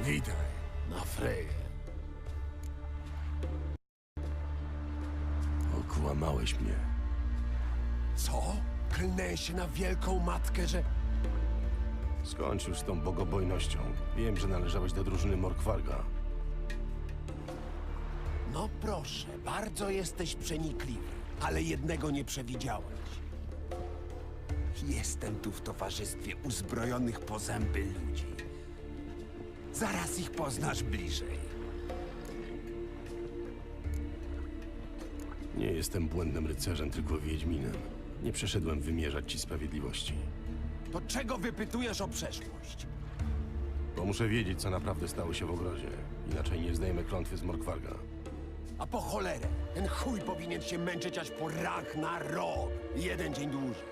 Witaj, na Freję. Okłamałeś mnie. Co? Klnę się na wielką matkę, że... Skończ już z tą bogobojnością. Wiem, że należałeś do drużyny Morkwarga. No proszę, bardzo jesteś przenikliwy, ale jednego nie przewidziałeś. Jestem tu w towarzystwie uzbrojonych po zęby ludzi. Zaraz ich poznasz bliżej. Nie jestem błędnym rycerzem, tylko wiedźminem. Nie przyszedłem wymierzać ci sprawiedliwości. To czego wypytujesz o przeszłość? Bo muszę wiedzieć, co naprawdę stało się w ogrodzie. Inaczej nie zdejmę klątwy z Morkwarga. A po cholerę, ten chuj powinien się męczyć aż po rach na rok. Jeden dzień dłużej.